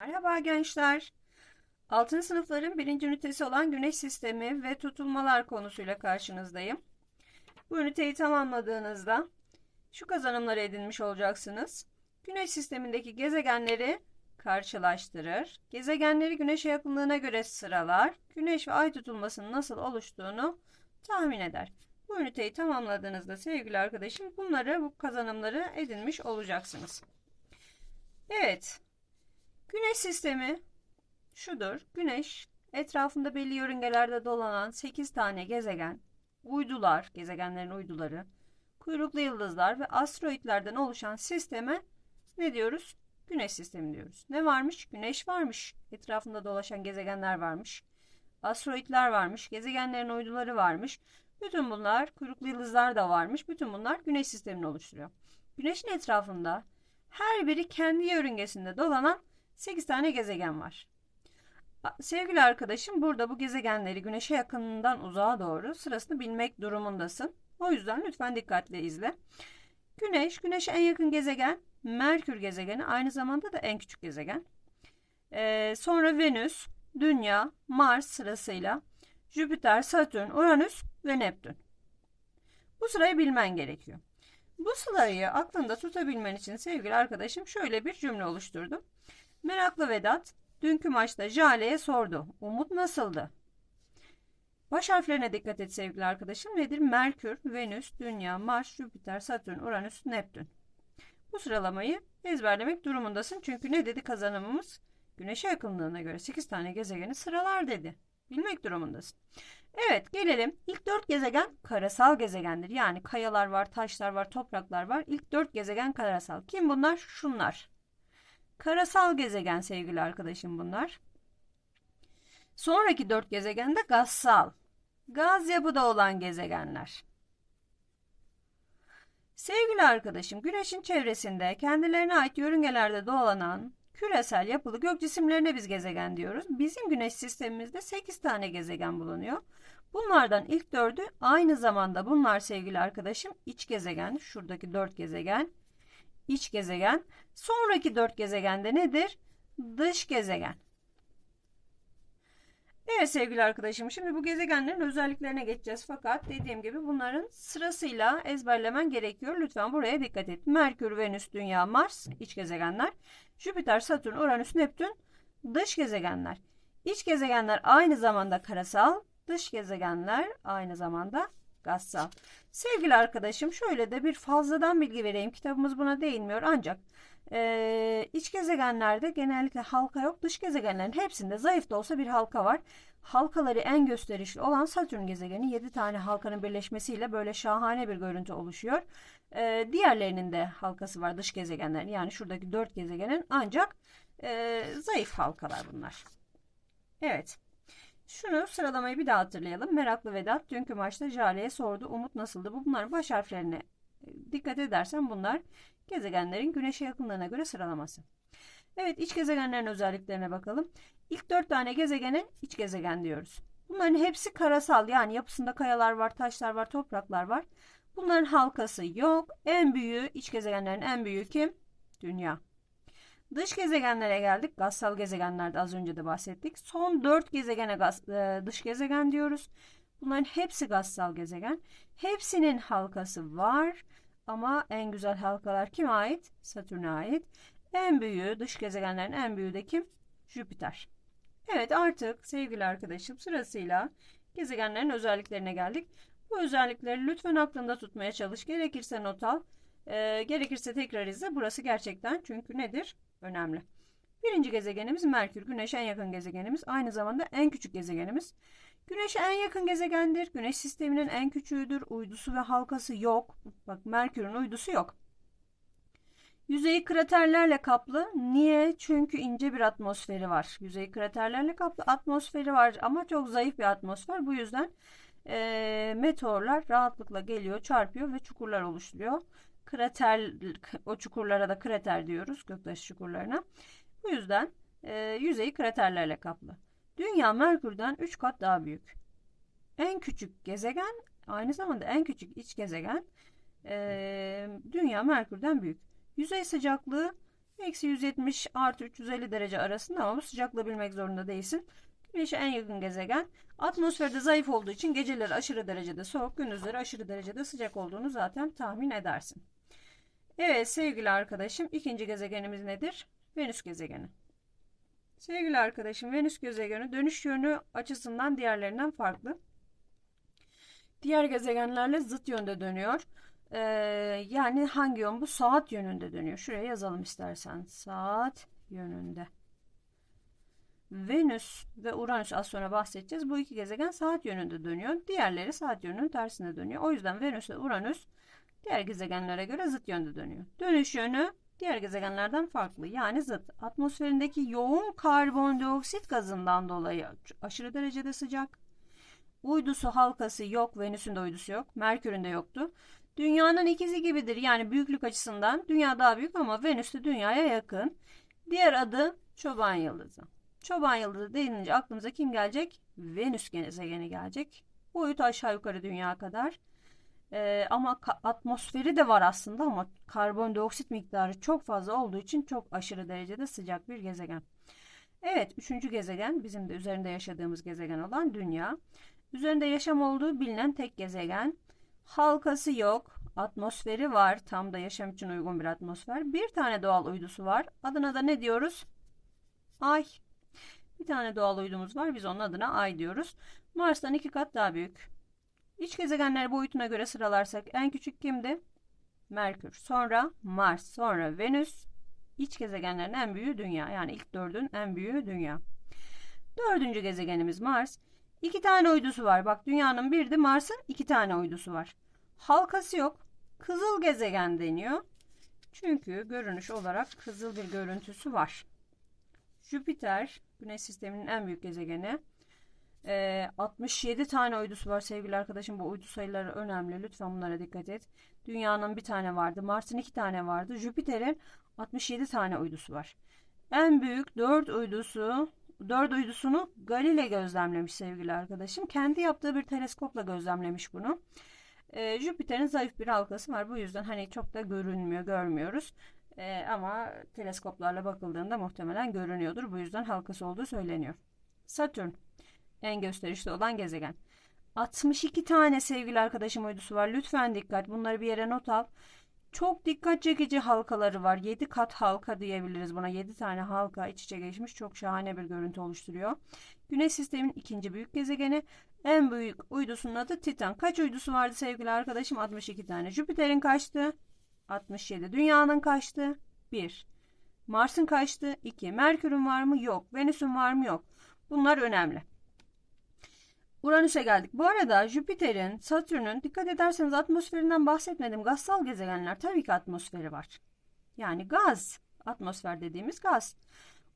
Merhaba gençler. 6. sınıfların birinci ünitesi olan Güneş sistemi ve tutulmalar konusuyla karşınızdayım. Bu üniteyi tamamladığınızda şu kazanımları edinmiş olacaksınız. Güneş sistemindeki gezegenleri karşılaştırır. Gezegenleri güneşe yakınlığına göre sıralar. Güneş ve ay tutulmasının nasıl oluştuğunu tahmin eder. Bu üniteyi tamamladığınızda sevgili arkadaşım bunları, bu kazanımları edinmiş olacaksınız. Evet, Güneş sistemi şudur. Güneş etrafında belli yörüngelerde dolanan 8 tane gezegen, uydular, gezegenlerin uyduları, kuyruklu yıldızlar ve asteroidlerden oluşan sisteme ne diyoruz? Güneş sistemi diyoruz. Ne varmış? Güneş varmış. Etrafında dolaşan gezegenler varmış. Asteroidler varmış. Gezegenlerin uyduları varmış. Bütün bunlar, kuyruklu yıldızlar da varmış. Bütün bunlar güneş sistemini oluşturuyor. Güneşin etrafında her biri kendi yörüngesinde dolanan 8 tane gezegen var. Sevgili arkadaşım burada bu gezegenleri güneşe yakınından uzağa doğru sırasını bilmek durumundasın. O yüzden lütfen dikkatle izle. Güneş, güneşe en yakın gezegen Merkür gezegeni aynı zamanda da en küçük gezegen. Ee, sonra Venüs, Dünya, Mars sırasıyla Jüpiter, Satürn, Uranüs ve Neptün. Bu sırayı bilmen gerekiyor. Bu sırayı aklında tutabilmen için sevgili arkadaşım şöyle bir cümle oluşturdum. Meraklı Vedat dünkü maçta Jale'ye sordu. Umut nasıldı? Baş harflerine dikkat et sevgili arkadaşım. Nedir? Merkür, Venüs, Dünya, Mars, Jüpiter, Satürn, Uranüs, Neptün. Bu sıralamayı ezberlemek durumundasın. Çünkü ne dedi kazanımımız? Güneşe yakınlığına göre 8 tane gezegeni sıralar dedi. Bilmek durumundasın. Evet gelelim. İlk 4 gezegen karasal gezegendir. Yani kayalar var, taşlar var, topraklar var. İlk 4 gezegen karasal. Kim bunlar? Şunlar. Karasal gezegen sevgili arkadaşım bunlar. Sonraki dört gezegen de gazsal. Gaz yapıda olan gezegenler. Sevgili arkadaşım, Güneş'in çevresinde kendilerine ait yörüngelerde dolanan küresel yapılı gök cisimlerine biz gezegen diyoruz. Bizim Güneş sistemimizde 8 tane gezegen bulunuyor. Bunlardan ilk dördü aynı zamanda bunlar sevgili arkadaşım iç gezegen. Şuradaki dört gezegen iç gezegen. Sonraki dört gezegende nedir? Dış gezegen. Evet sevgili arkadaşım şimdi bu gezegenlerin özelliklerine geçeceğiz. Fakat dediğim gibi bunların sırasıyla ezberlemen gerekiyor. Lütfen buraya dikkat et. Merkür, Venüs, Dünya, Mars iç gezegenler. Jüpiter, Satürn, Uranüs, Neptün dış gezegenler. İç gezegenler aynı zamanda karasal, dış gezegenler aynı zamanda gazsal. Sevgili arkadaşım şöyle de bir fazladan bilgi vereyim. Kitabımız buna değinmiyor ancak e, iç gezegenlerde genellikle halka yok. Dış gezegenlerin hepsinde zayıf da olsa bir halka var. Halkaları en gösterişli olan Satürn gezegeni 7 tane halkanın birleşmesiyle böyle şahane bir görüntü oluşuyor. E, diğerlerinin de halkası var dış gezegenlerin yani şuradaki 4 gezegenin ancak e, zayıf halkalar bunlar. Evet. Şunu sıralamayı bir daha hatırlayalım. Meraklı Vedat dünkü maçta Jale'ye sordu. Umut nasıldı? Bu bunların baş harflerine e, dikkat edersen bunlar gezegenlerin güneşe yakınlığına göre sıralaması. Evet iç gezegenlerin özelliklerine bakalım. İlk dört tane gezegenin iç gezegen diyoruz. Bunların hepsi karasal yani yapısında kayalar var, taşlar var, topraklar var. Bunların halkası yok. En büyüğü iç gezegenlerin en büyüğü kim? Dünya. Dış gezegenlere geldik. Gazsal gezegenlerde az önce de bahsettik. Son 4 gezegene gaz, e, dış gezegen diyoruz. Bunların hepsi gazsal gezegen. Hepsinin halkası var. Ama en güzel halkalar kime ait? Satürn'e ait. En büyüğü, dış gezegenlerin en büyüğü de kim? Jüpiter. Evet artık sevgili arkadaşım sırasıyla gezegenlerin özelliklerine geldik. Bu özellikleri lütfen aklında tutmaya çalış. Gerekirse not al. E, gerekirse tekrar izle. Burası gerçekten çünkü nedir? Önemli. Birinci gezegenimiz Merkür. Güneş'e en yakın gezegenimiz. Aynı zamanda en küçük gezegenimiz. Güneş'e en yakın gezegendir. Güneş sisteminin en küçüğüdür. Uydusu ve halkası yok. Bak Merkür'ün uydusu yok. Yüzeyi kraterlerle kaplı. Niye? Çünkü ince bir atmosferi var. Yüzeyi kraterlerle kaplı atmosferi var ama çok zayıf bir atmosfer. Bu yüzden e, meteorlar rahatlıkla geliyor, çarpıyor ve çukurlar oluşturuyor krater o çukurlara da krater diyoruz göktaşı çukurlarına. Bu yüzden e, yüzeyi kraterlerle kaplı. Dünya Merkür'den 3 kat daha büyük. En küçük gezegen aynı zamanda en küçük iç gezegen e, Dünya Merkür'den büyük. Yüzey sıcaklığı Eksi 170 artı 350 derece arasında ama sıcaklığı bilmek zorunda değilsin. Güneş'e en yakın gezegen. Atmosferde zayıf olduğu için geceleri aşırı derecede soğuk, gündüzleri aşırı derecede sıcak olduğunu zaten tahmin edersin. Evet sevgili arkadaşım ikinci gezegenimiz nedir? Venüs gezegeni. Sevgili arkadaşım Venüs gezegeni dönüş yönü açısından diğerlerinden farklı. Diğer gezegenlerle zıt yönde dönüyor. Ee, yani hangi yön bu? Saat yönünde dönüyor. Şuraya yazalım istersen. Saat yönünde. Venüs ve Uranüs az sonra bahsedeceğiz. Bu iki gezegen saat yönünde dönüyor. Diğerleri saat yönünün tersine dönüyor. O yüzden Venüs ve Uranüs diğer gezegenlere göre zıt yönde dönüyor. Dönüş yönü diğer gezegenlerden farklı. Yani zıt. Atmosferindeki yoğun karbondioksit gazından dolayı aşırı derecede sıcak. Uydusu halkası yok. Venüs'ün de uydusu yok. Merkür'ün de yoktu. Dünyanın ikizi gibidir. Yani büyüklük açısından dünya daha büyük ama Venüs de dünyaya yakın. Diğer adı çoban yıldızı. Çoban yıldızı denince aklımıza kim gelecek? Venüs gezegeni gelecek. Boyutu aşağı yukarı dünya kadar. Ee, ama atmosferi de var aslında ama karbondioksit miktarı çok fazla olduğu için çok aşırı derecede sıcak bir gezegen. Evet, üçüncü gezegen bizim de üzerinde yaşadığımız gezegen olan Dünya. Üzerinde yaşam olduğu bilinen tek gezegen. Halkası yok, atmosferi var. Tam da yaşam için uygun bir atmosfer. Bir tane doğal uydusu var. Adına da ne diyoruz? Ay. Bir tane doğal uydumuz var. Biz onun adına Ay diyoruz. Mars'tan iki kat daha büyük. İç gezegenler boyutuna göre sıralarsak en küçük kimdi? Merkür. Sonra Mars. Sonra Venüs. İç gezegenlerin en büyüğü Dünya. Yani ilk dördün en büyüğü Dünya. Dördüncü gezegenimiz Mars. İki tane uydusu var. Bak Dünya'nın bir de Mars'ın iki tane uydusu var. Halkası yok. Kızıl gezegen deniyor. Çünkü görünüş olarak kızıl bir görüntüsü var. Jüpiter, Güneş sisteminin en büyük gezegeni. Ee, 67 tane uydusu var sevgili arkadaşım. Bu uydu sayıları önemli. Lütfen bunlara dikkat et. Dünya'nın bir tane vardı. Mars'ın iki tane vardı. Jüpiter'in 67 tane uydusu var. En büyük 4 uydusu 4 uydusunu Galile gözlemlemiş sevgili arkadaşım. Kendi yaptığı bir teleskopla gözlemlemiş bunu. Ee, Jüpiter'in zayıf bir halkası var. Bu yüzden hani çok da görünmüyor, görmüyoruz. Ee, ama teleskoplarla bakıldığında muhtemelen görünüyordur. Bu yüzden halkası olduğu söyleniyor. Satürn en gösterişli olan gezegen. 62 tane sevgili arkadaşım uydusu var. Lütfen dikkat. Bunları bir yere not al. Çok dikkat çekici halkaları var. 7 kat halka diyebiliriz buna. 7 tane halka iç içe geçmiş. Çok şahane bir görüntü oluşturuyor. Güneş sistemin ikinci büyük gezegeni. En büyük uydusunun adı Titan. Kaç uydusu vardı sevgili arkadaşım? 62 tane. Jüpiter'in kaçtı? 67. Dünyanın kaçtı? 1. Mars'ın kaçtı? 2. Merkür'ün var mı? Yok. Venüs'ün var mı? Yok. Bunlar önemli. Uranüs'e geldik. Bu arada Jüpiter'in, Satürn'ün dikkat ederseniz atmosferinden bahsetmedim. Gazsal gezegenler tabii ki atmosferi var. Yani gaz. Atmosfer dediğimiz gaz.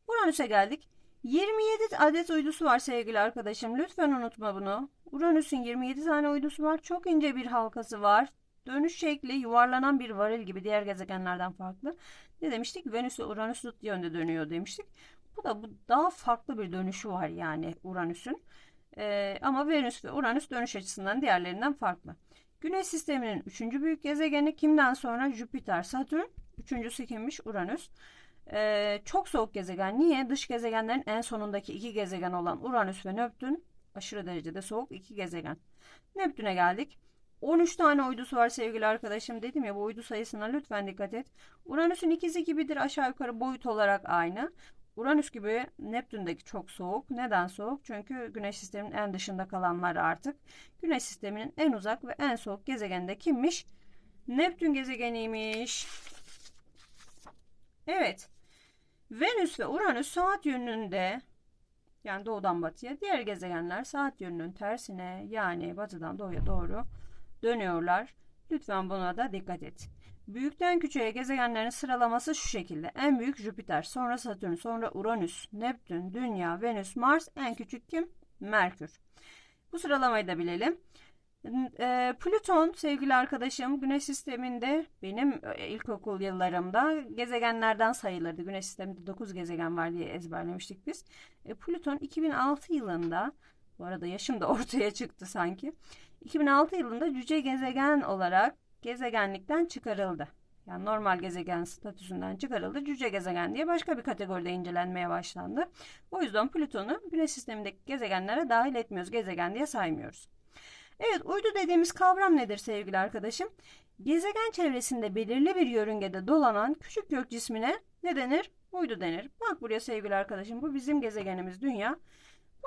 Uranüs'e geldik. 27 adet uydusu var sevgili arkadaşım. Lütfen unutma bunu. Uranüs'ün 27 tane uydusu var. Çok ince bir halkası var. Dönüş şekli yuvarlanan bir varil gibi diğer gezegenlerden farklı. Ne demiştik? Venüs ve Uranüs yönde dönüyor demiştik. Bu da bu daha farklı bir dönüşü var yani Uranüs'ün. Ee, ama Venüs ve Uranüs dönüş açısından diğerlerinden farklı. Güneş sisteminin üçüncü büyük gezegeni kimden sonra? Jüpiter, Satürn. Üçüncüsü kimmiş? Uranüs. Ee, çok soğuk gezegen. Niye? Dış gezegenlerin en sonundaki iki gezegen olan Uranüs ve Neptün aşırı derecede soğuk iki gezegen. Neptün'e geldik. 13 tane uydusu var sevgili arkadaşım. Dedim ya bu uydu sayısına lütfen dikkat et. Uranüs'ün ikizi gibidir aşağı yukarı boyut olarak aynı. Uranüs gibi Neptün'deki çok soğuk. Neden soğuk? Çünkü Güneş sisteminin en dışında kalanları artık. Güneş sisteminin en uzak ve en soğuk gezegeni de kimmiş? Neptün gezegeniymiş. Evet. Venüs ve Uranüs saat yönünde yani doğudan batıya diğer gezegenler saat yönünün tersine yani batıdan doğuya doğru dönüyorlar. Lütfen buna da dikkat et. Büyükten küçüğe gezegenlerin sıralaması şu şekilde. En büyük Jüpiter, sonra Satürn, sonra Uranüs, Neptün, Dünya, Venüs, Mars, en küçük kim? Merkür. Bu sıralamayı da bilelim. E, Plüton sevgili arkadaşım Güneş sisteminde benim e, ilkokul yıllarımda gezegenlerden sayılırdı. Güneş sisteminde 9 gezegen var diye ezberlemiştik biz. E, Plüton 2006 yılında bu arada yaşım da ortaya çıktı sanki. 2006 yılında cüce gezegen olarak gezegenlikten çıkarıldı. Yani normal gezegen statüsünden çıkarıldı. Cüce gezegen diye başka bir kategoride incelenmeye başlandı. O yüzden Plüton'u Güneş sistemindeki gezegenlere dahil etmiyoruz. Gezegen diye saymıyoruz. Evet uydu dediğimiz kavram nedir sevgili arkadaşım? Gezegen çevresinde belirli bir yörüngede dolanan küçük gök cismine ne denir? Uydu denir. Bak buraya sevgili arkadaşım bu bizim gezegenimiz Dünya.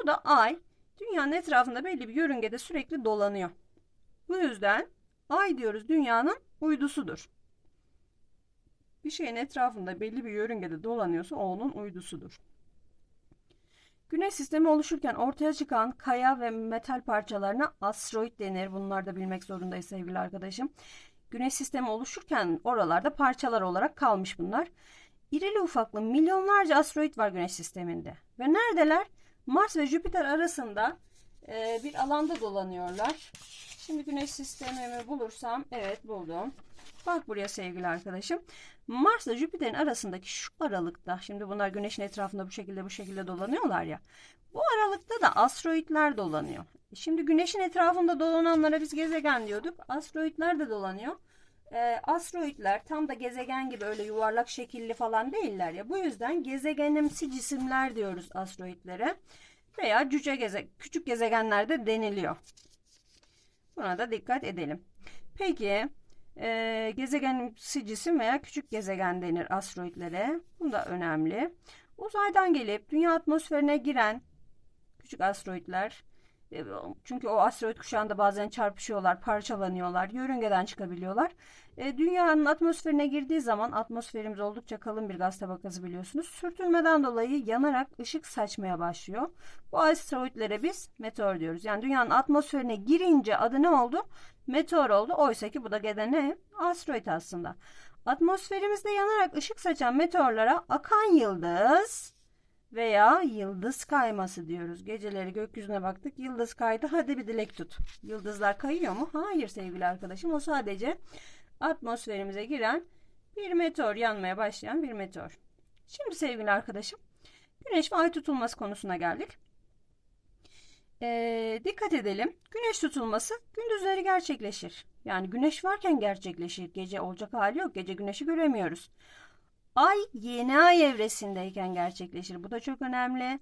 Bu da Ay. Dünyanın etrafında belli bir yörüngede sürekli dolanıyor. Bu yüzden Ay diyoruz dünyanın uydusudur. Bir şeyin etrafında belli bir yörüngede dolanıyorsa o onun uydusudur. Güneş sistemi oluşurken ortaya çıkan kaya ve metal parçalarına asteroid denir. Bunları da bilmek zorundayız sevgili arkadaşım. Güneş sistemi oluşurken oralarda parçalar olarak kalmış bunlar. İrili ufaklı milyonlarca asteroid var Güneş sisteminde. Ve neredeler? Mars ve Jüpiter arasında e, bir alanda dolanıyorlar. Şimdi Güneş sistemimi bulursam, evet buldum. Bak buraya sevgili arkadaşım. Mars ile Jüpiter'in arasındaki şu aralıkta, şimdi bunlar Güneş'in etrafında bu şekilde bu şekilde dolanıyorlar ya. Bu aralıkta da asteroidler dolanıyor. Şimdi Güneş'in etrafında dolananlara biz gezegen diyorduk. Asteroidler de dolanıyor. E, asteroidler tam da gezegen gibi öyle yuvarlak şekilli falan değiller ya. Bu yüzden gezegenimsi cisimler diyoruz asteroidlere. Veya cüce geze küçük gezegenler de deniliyor. Buna da dikkat edelim. Peki e, gezegenimsi cisim veya küçük gezegen denir asteroidlere. Bu da önemli. Uzaydan gelip dünya atmosferine giren küçük asteroidler çünkü o asteroid kuşağında bazen çarpışıyorlar, parçalanıyorlar, yörüngeden çıkabiliyorlar. E, dünyanın atmosferine girdiği zaman atmosferimiz oldukça kalın bir gaz tabakası biliyorsunuz. Sürtünmeden dolayı yanarak ışık saçmaya başlıyor. Bu asteroidlere biz meteor diyoruz. Yani dünyanın atmosferine girince adı ne oldu? Meteor oldu. Oysa ki bu da gene ne? Asteroid aslında. Atmosferimizde yanarak ışık saçan meteorlara akan yıldız veya yıldız kayması diyoruz. Geceleri gökyüzüne baktık yıldız kaydı hadi bir dilek tut. Yıldızlar kayıyor mu? Hayır sevgili arkadaşım o sadece atmosferimize giren bir meteor yanmaya başlayan bir meteor. Şimdi sevgili arkadaşım güneş ve ay tutulması konusuna geldik. Ee, dikkat edelim. Güneş tutulması gündüzleri gerçekleşir. Yani güneş varken gerçekleşir. Gece olacak hali yok. Gece güneşi göremiyoruz. Ay yeni ay evresindeyken gerçekleşir. Bu da çok önemli.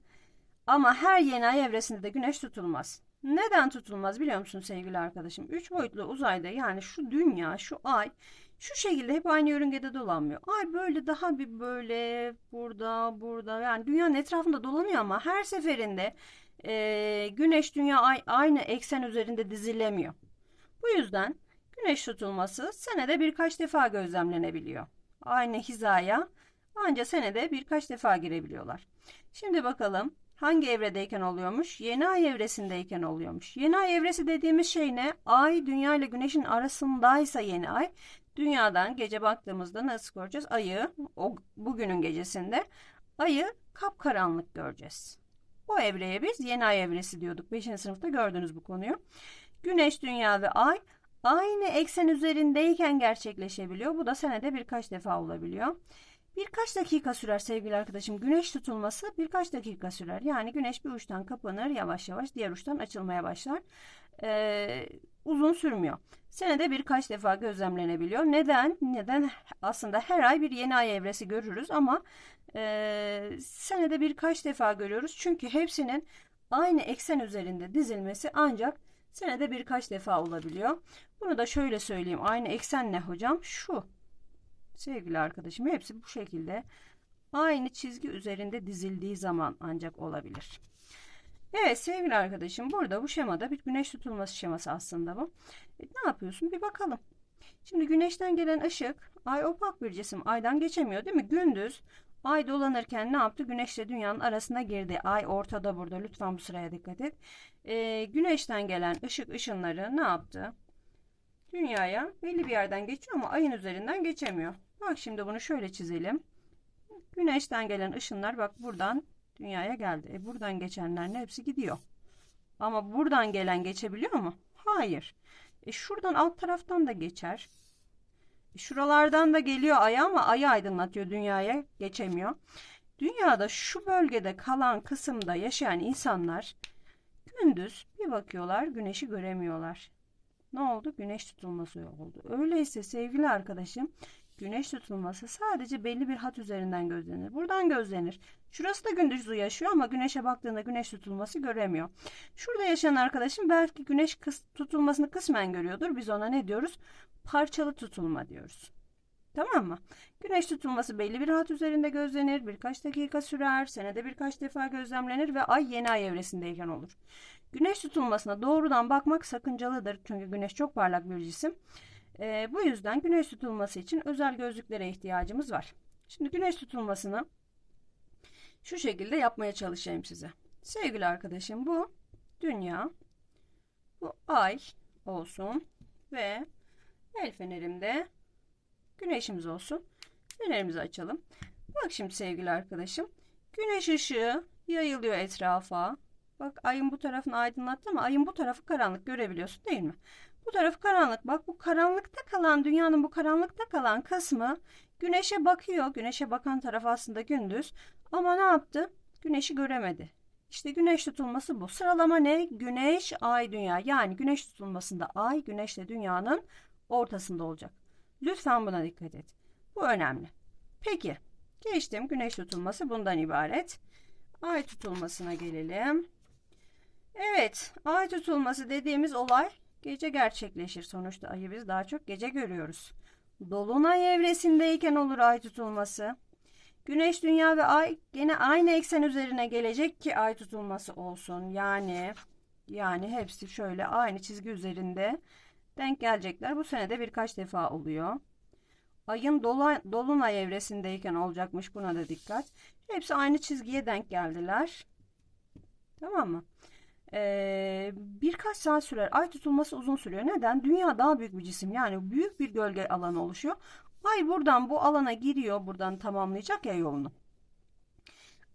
Ama her yeni ay evresinde de güneş tutulmaz. Neden tutulmaz biliyor musun sevgili arkadaşım? Üç boyutlu uzayda yani şu dünya, şu ay şu şekilde hep aynı yörüngede dolanmıyor. Ay böyle daha bir böyle burada, burada yani dünyanın etrafında dolanıyor ama her seferinde e, güneş, dünya, ay aynı eksen üzerinde dizilemiyor. Bu yüzden güneş tutulması senede birkaç defa gözlemlenebiliyor aynı hizaya ancak senede birkaç defa girebiliyorlar. Şimdi bakalım hangi evredeyken oluyormuş? Yeni ay evresindeyken oluyormuş. Yeni ay evresi dediğimiz şey ne? Ay dünya ile güneşin arasındaysa yeni ay. Dünyadan gece baktığımızda nasıl göreceğiz? Ayı o bugünün gecesinde ayı kapkaranlık göreceğiz. O evreye biz yeni ay evresi diyorduk. 5. sınıfta gördünüz bu konuyu. Güneş, dünya ve ay aynı eksen üzerindeyken gerçekleşebiliyor. Bu da senede birkaç defa olabiliyor. Birkaç dakika sürer sevgili arkadaşım. Güneş tutulması birkaç dakika sürer. Yani güneş bir uçtan kapanır yavaş yavaş diğer uçtan açılmaya başlar. Ee, uzun sürmüyor. Senede birkaç defa gözlemlenebiliyor. Neden? Neden? Aslında her ay bir yeni ay evresi görürüz ama e, senede birkaç defa görüyoruz. Çünkü hepsinin aynı eksen üzerinde dizilmesi ancak senede birkaç defa olabiliyor. Bunu da şöyle söyleyeyim. Aynı eksen ne hocam? Şu. Sevgili arkadaşım hepsi bu şekilde aynı çizgi üzerinde dizildiği zaman ancak olabilir. Evet sevgili arkadaşım burada bu şemada bir güneş tutulması şeması aslında bu. E, ne yapıyorsun? Bir bakalım. Şimdi güneşten gelen ışık ay opak bir cisim aydan geçemiyor değil mi? Gündüz ay dolanırken ne yaptı? Güneşle dünyanın arasına girdi. Ay ortada burada. Lütfen bu sıraya dikkat et. E, güneşten gelen ışık ışınları ne yaptı? dünyaya belli bir yerden geçiyor ama ayın üzerinden geçemiyor. Bak şimdi bunu şöyle çizelim. Güneşten gelen ışınlar bak buradan dünyaya geldi. E buradan geçenlerin hepsi gidiyor. Ama buradan gelen geçebiliyor mu? Hayır. E şuradan alt taraftan da geçer. E şuralardan da geliyor aya ama ayı aydınlatıyor dünyaya geçemiyor. Dünyada şu bölgede kalan kısımda yaşayan insanlar gündüz bir bakıyorlar güneşi göremiyorlar ne oldu? Güneş tutulması oldu. Öyleyse sevgili arkadaşım güneş tutulması sadece belli bir hat üzerinden gözlenir. Buradan gözlenir. Şurası da gündüzü yaşıyor ama güneşe baktığında güneş tutulması göremiyor. Şurada yaşayan arkadaşım belki güneş tutulmasını kısmen görüyordur. Biz ona ne diyoruz? Parçalı tutulma diyoruz. Tamam mı? Güneş tutulması belli bir hat üzerinde gözlenir. Birkaç dakika sürer. Senede birkaç defa gözlemlenir ve ay yeni ay evresindeyken olur. Güneş tutulmasına doğrudan bakmak sakıncalıdır. Çünkü güneş çok parlak bir cisim. Ee, bu yüzden güneş tutulması için özel gözlüklere ihtiyacımız var. Şimdi güneş tutulmasını şu şekilde yapmaya çalışayım size. Sevgili arkadaşım bu dünya, bu ay olsun ve el fenerimde güneşimiz olsun. Fenerimizi açalım. Bak şimdi sevgili arkadaşım. Güneş ışığı yayılıyor etrafa. Bak ayın bu tarafını aydınlattı ama ayın bu tarafı karanlık görebiliyorsun değil mi? Bu tarafı karanlık. Bak bu karanlıkta kalan dünyanın bu karanlıkta kalan kısmı güneşe bakıyor. Güneşe bakan taraf aslında gündüz. Ama ne yaptı? Güneşi göremedi. İşte güneş tutulması bu. Sıralama ne? Güneş, ay, dünya. Yani güneş tutulmasında ay, güneşle dünyanın ortasında olacak. Lütfen buna dikkat et. Bu önemli. Peki, geçtim. Güneş tutulması bundan ibaret. Ay tutulmasına gelelim. Evet, ay tutulması dediğimiz olay gece gerçekleşir. Sonuçta ayı biz daha çok gece görüyoruz. Dolunay evresindeyken olur ay tutulması. Güneş, dünya ve ay gene aynı eksen üzerine gelecek ki ay tutulması olsun. Yani yani hepsi şöyle aynı çizgi üzerinde denk gelecekler. Bu senede birkaç defa oluyor. Ayın dolay, dolunay evresindeyken olacakmış buna da dikkat. Hepsi aynı çizgiye denk geldiler. Tamam mı? Ee, birkaç saat sürer. Ay tutulması uzun sürüyor. Neden? Dünya daha büyük bir cisim. Yani büyük bir gölge alanı oluşuyor. Ay buradan bu alana giriyor. Buradan tamamlayacak ya yolunu.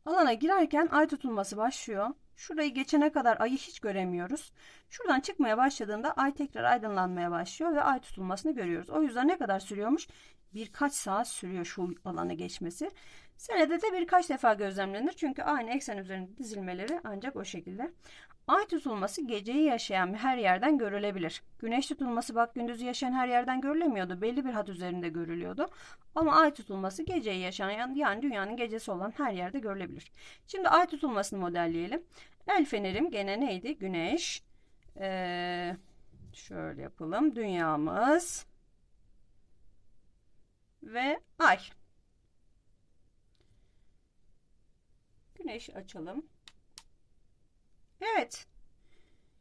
Alana girerken ay tutulması başlıyor. Şurayı geçene kadar ayı hiç göremiyoruz. Şuradan çıkmaya başladığında ay tekrar aydınlanmaya başlıyor ve ay tutulmasını görüyoruz. O yüzden ne kadar sürüyormuş? Birkaç saat sürüyor şu alana geçmesi. Senede de birkaç defa gözlemlenir. Çünkü aynı eksen üzerinde dizilmeleri ancak o şekilde. Ay tutulması geceyi yaşayan her yerden görülebilir. Güneş tutulması bak gündüzü yaşayan her yerden görülemiyordu. Belli bir hat üzerinde görülüyordu. Ama ay tutulması geceyi yaşayan yani dünyanın gecesi olan her yerde görülebilir. Şimdi ay tutulmasını modelleyelim. El fenerim gene neydi? Güneş. Ee, şöyle yapalım. Dünyamız. Ve ay. Güneş açalım. Evet.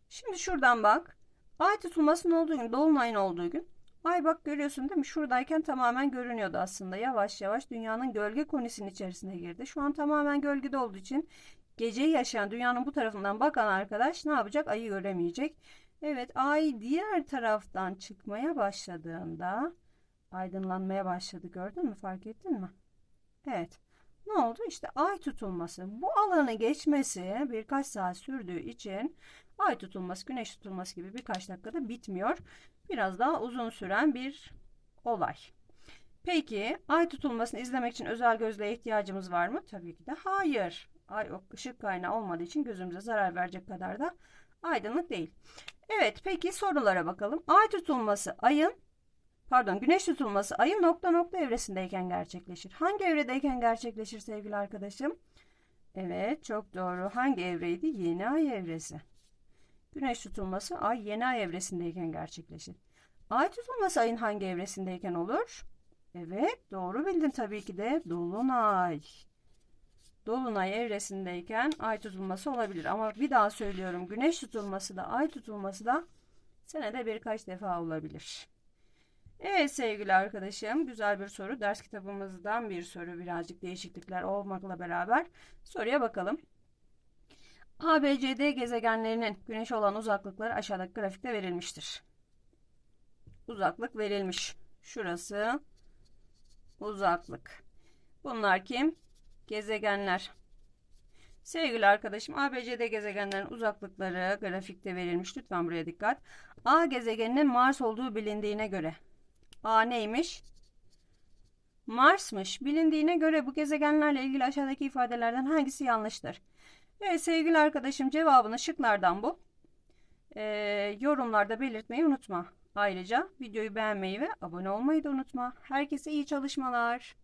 Şimdi şuradan bak. Ay tutulmasının olduğu gün, dolunayın olduğu gün. Ay bak görüyorsun değil mi? Şuradayken tamamen görünüyordu aslında. Yavaş yavaş dünyanın gölge konisinin içerisine girdi. Şu an tamamen gölgede olduğu için geceyi yaşayan dünyanın bu tarafından bakan arkadaş ne yapacak? Ayı göremeyecek. Evet ay diğer taraftan çıkmaya başladığında aydınlanmaya başladı. Gördün mü? Fark ettin mi? Evet. Ne oldu? İşte ay tutulması. Bu alanı geçmesi birkaç saat sürdüğü için ay tutulması, güneş tutulması gibi birkaç dakikada bitmiyor. Biraz daha uzun süren bir olay. Peki ay tutulmasını izlemek için özel gözlüğe ihtiyacımız var mı? Tabii ki de hayır. Ay ışık kaynağı olmadığı için gözümüze zarar verecek kadar da aydınlık değil. Evet peki sorulara bakalım. Ay tutulması ayın pardon güneş tutulması ayın nokta nokta evresindeyken gerçekleşir. Hangi evredeyken gerçekleşir sevgili arkadaşım? Evet çok doğru. Hangi evreydi? Yeni ay evresi. Güneş tutulması ay yeni ay evresindeyken gerçekleşir. Ay tutulması ayın hangi evresindeyken olur? Evet doğru bildin tabii ki de dolunay. Dolunay evresindeyken ay tutulması olabilir. Ama bir daha söylüyorum güneş tutulması da ay tutulması da senede birkaç defa olabilir. Evet sevgili arkadaşım güzel bir soru. Ders kitabımızdan bir soru birazcık değişiklikler olmakla beraber soruya bakalım. ABCD gezegenlerinin güneşe olan uzaklıkları aşağıdaki grafikte verilmiştir. Uzaklık verilmiş. Şurası uzaklık. Bunlar kim? Gezegenler. Sevgili arkadaşım ABCD gezegenlerin uzaklıkları grafikte verilmiş. Lütfen buraya dikkat. A gezegeninin Mars olduğu bilindiğine göre. A neymiş? Mars'mış. Bilindiğine göre bu gezegenlerle ilgili aşağıdaki ifadelerden hangisi yanlıştır? Evet sevgili arkadaşım cevabını şıklardan bul. Ee, yorumlarda belirtmeyi unutma. Ayrıca videoyu beğenmeyi ve abone olmayı da unutma. Herkese iyi çalışmalar.